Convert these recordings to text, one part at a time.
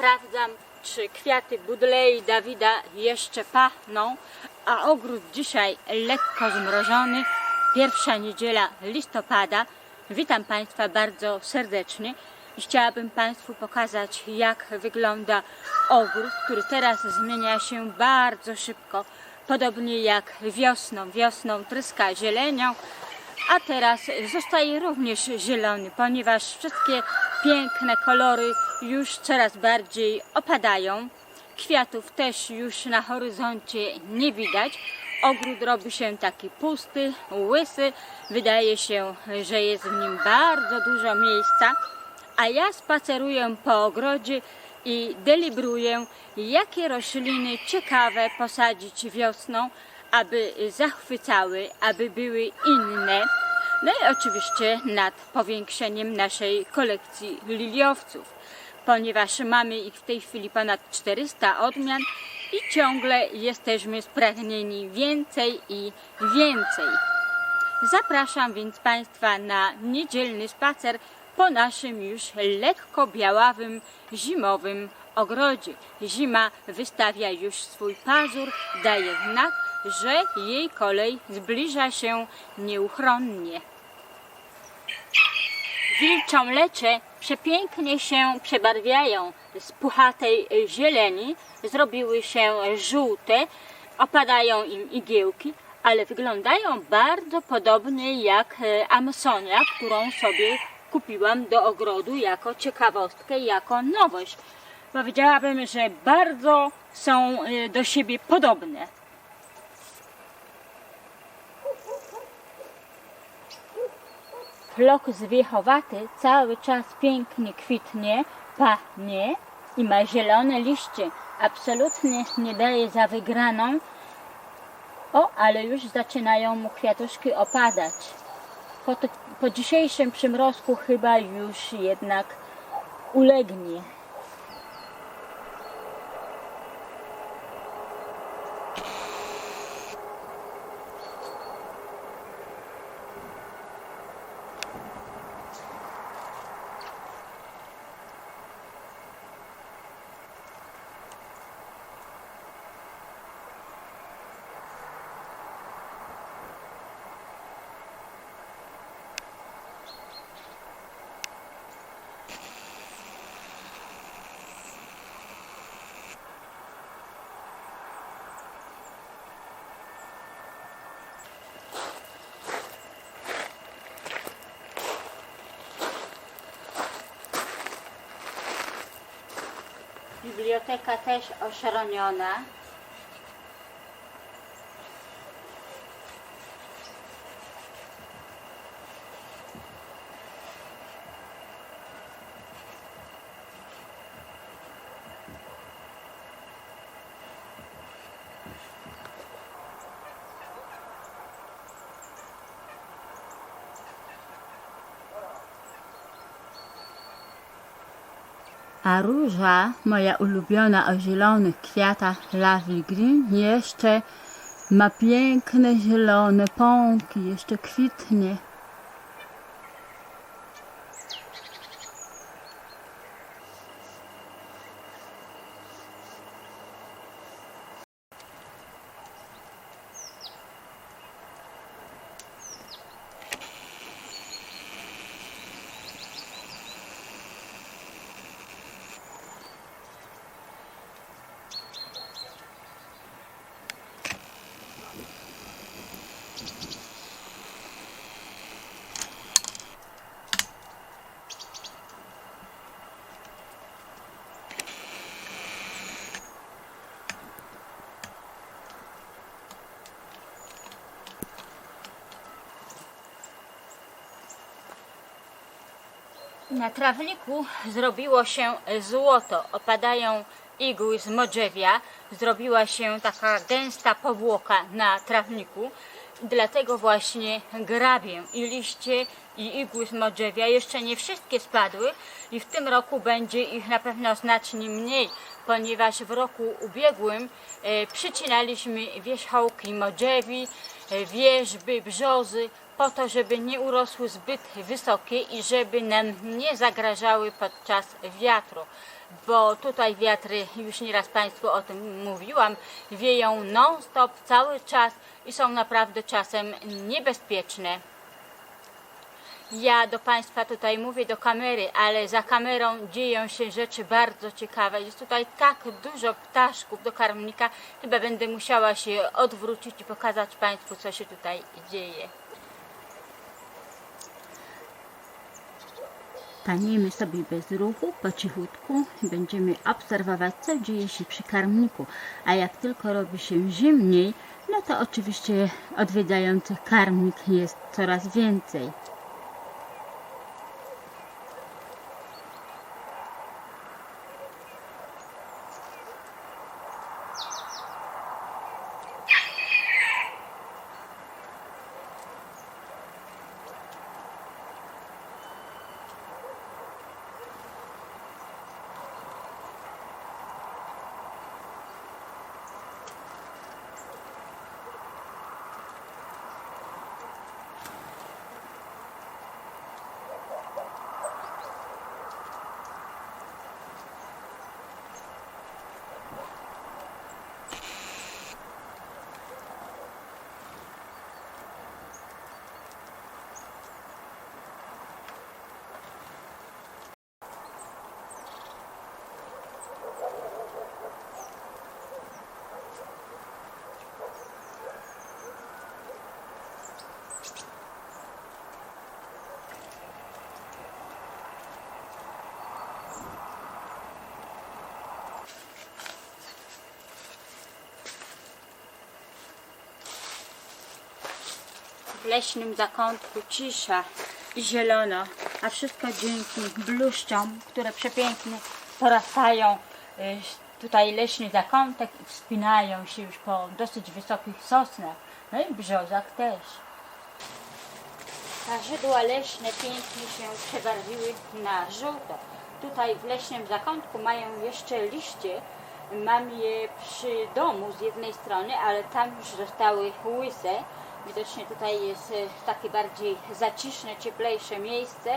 Sprawdzam, czy kwiaty Budlei Dawida jeszcze pachną, a ogród dzisiaj lekko zmrożony. Pierwsza niedziela listopada. Witam Państwa bardzo serdecznie. Chciałabym Państwu pokazać, jak wygląda ogród, który teraz zmienia się bardzo szybko. Podobnie jak wiosną. Wiosną tryska zielenią, a teraz zostaje również zielony, ponieważ wszystkie piękne kolory już coraz bardziej opadają. Kwiatów też już na horyzoncie nie widać. Ogród robi się taki pusty, łysy. Wydaje się, że jest w nim bardzo dużo miejsca. A ja spaceruję po ogrodzie i delibruję, jakie rośliny ciekawe posadzić wiosną, aby zachwycały, aby były inne. No i oczywiście nad powiększeniem naszej kolekcji liliowców, ponieważ mamy ich w tej chwili ponad 400 odmian i ciągle jesteśmy spragnieni więcej i więcej. Zapraszam więc Państwa na niedzielny spacer po naszym już lekko białawym zimowym ogrodzie. Zima wystawia już swój pazur, daje znak, że jej kolej zbliża się nieuchronnie. Wilczomlecze przepięknie się przebarwiają z puchatej zieleni, zrobiły się żółte, opadają im igiełki, ale wyglądają bardzo podobnie jak e, Amsonia, którą sobie kupiłam do ogrodu jako ciekawostkę, jako nowość. Powiedziałabym, że bardzo są e, do siebie podobne. Flok zwiechowaty cały czas pięknie kwitnie, pachnie i ma zielone liście. Absolutnie nie daje za wygraną. O, ale już zaczynają mu kwiatuszki opadać. Po, po dzisiejszym przymrozku chyba już jednak ulegnie. Biblioteka też oszroniona. A róża, moja ulubiona o zielonych kwiatach Lovely Green, jeszcze ma piękne zielone pąki, jeszcze kwitnie. Na trawniku zrobiło się złoto. Opadają igły z modrzewia. Zrobiła się taka gęsta powłoka na trawniku. Dlatego właśnie grabię i liście i igły z modrzewia. Jeszcze nie wszystkie spadły i w tym roku będzie ich na pewno znacznie mniej, ponieważ w roku ubiegłym e, przycinaliśmy wierzchołki modrzewi, e, wierzby, brzozy, po to, żeby nie urosły zbyt wysokie i żeby nam nie zagrażały podczas wiatru. bo tutaj wiatry, już nieraz Państwu o tym mówiłam, wieją non-stop cały czas i są naprawdę czasem niebezpieczne. Ja do Państwa tutaj mówię do kamery, ale za kamerą dzieją się rzeczy bardzo ciekawe. Jest tutaj tak dużo ptaszków do karmnika, chyba będę musiała się odwrócić i pokazać Państwu, co się tutaj dzieje. Staniemy sobie bez ruchu, po cichutku i będziemy obserwować, co dzieje się przy karmniku. A jak tylko robi się zimniej, no to oczywiście odwiedzających karmnik jest coraz więcej. W leśnym zakątku cisza i zielono, a wszystko dzięki bluszczom, które przepięknie porastają y, tutaj leśny zakątek i wspinają się już po dosyć wysokich sosnach, no i brzozach też. Kazydła leśne pięknie się przebarwiły na żółto. Tutaj w leśnym zakątku mają jeszcze liście. Mam je przy domu z jednej strony, ale tam już zostały łyse. Widocznie tutaj jest e, takie bardziej zaciszne, cieplejsze miejsce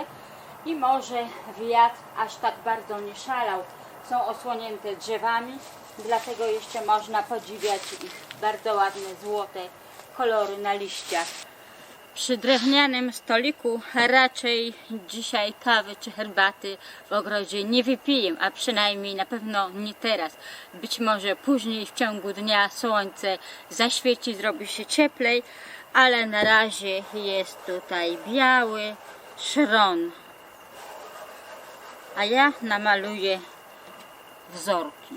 i może wiatr aż tak bardzo nie szalał. Są osłonięte drzewami, dlatego jeszcze można podziwiać ich bardzo ładne złote kolory na liściach. Przy drewnianym stoliku raczej dzisiaj kawy czy herbaty w ogrodzie nie wypiję, a przynajmniej na pewno nie teraz. Być może później w ciągu dnia słońce zaświeci, zrobi się cieplej, ale na razie jest tutaj biały szron. A ja namaluję wzorki.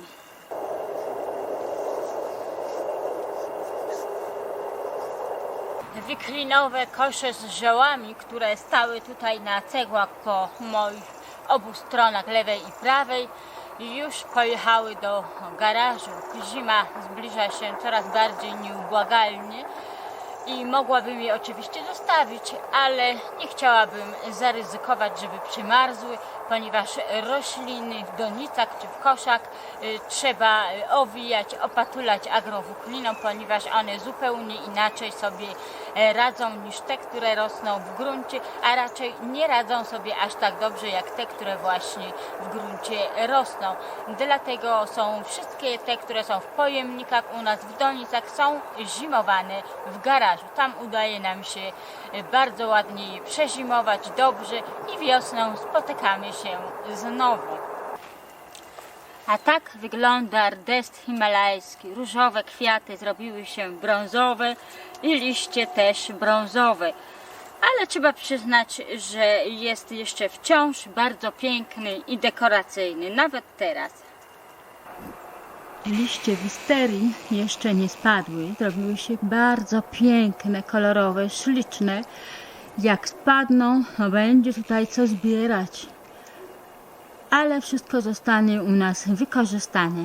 wiklinowe kosze z ziołami, które stały tutaj na cegłach po moich obu stronach, lewej i prawej, już pojechały do garażu. Zima zbliża się coraz bardziej nieubłagalnie i mogłabym je oczywiście zostawić, ale nie chciałabym zaryzykować, żeby przymarzły, ponieważ rośliny w donicach czy w koszach y, trzeba y, owijać, opatulać agrowukliną, ponieważ one zupełnie inaczej sobie e, radzą niż te, które rosną w gruncie, a raczej nie radzą sobie aż tak dobrze jak te, które właśnie w gruncie rosną. Dlatego są wszystkie te, które są w pojemnikach u nas w donicach są zimowane w garażu. Tam udaje nam się e, bardzo ładnie je przezimować dobrze i wiosną spotykamy się znowu. A tak wygląda rdest himalajski. Różowe kwiaty zrobiły się brązowe i liście też brązowe. Ale trzeba przyznać, że jest jeszcze wciąż bardzo piękny i dekoracyjny, nawet teraz. Liście wisterii jeszcze nie spadły, zrobiły się bardzo piękne, kolorowe, śliczne. Jak spadną, będzie tutaj co zbierać ale wszystko zostanie u nas wykorzystane.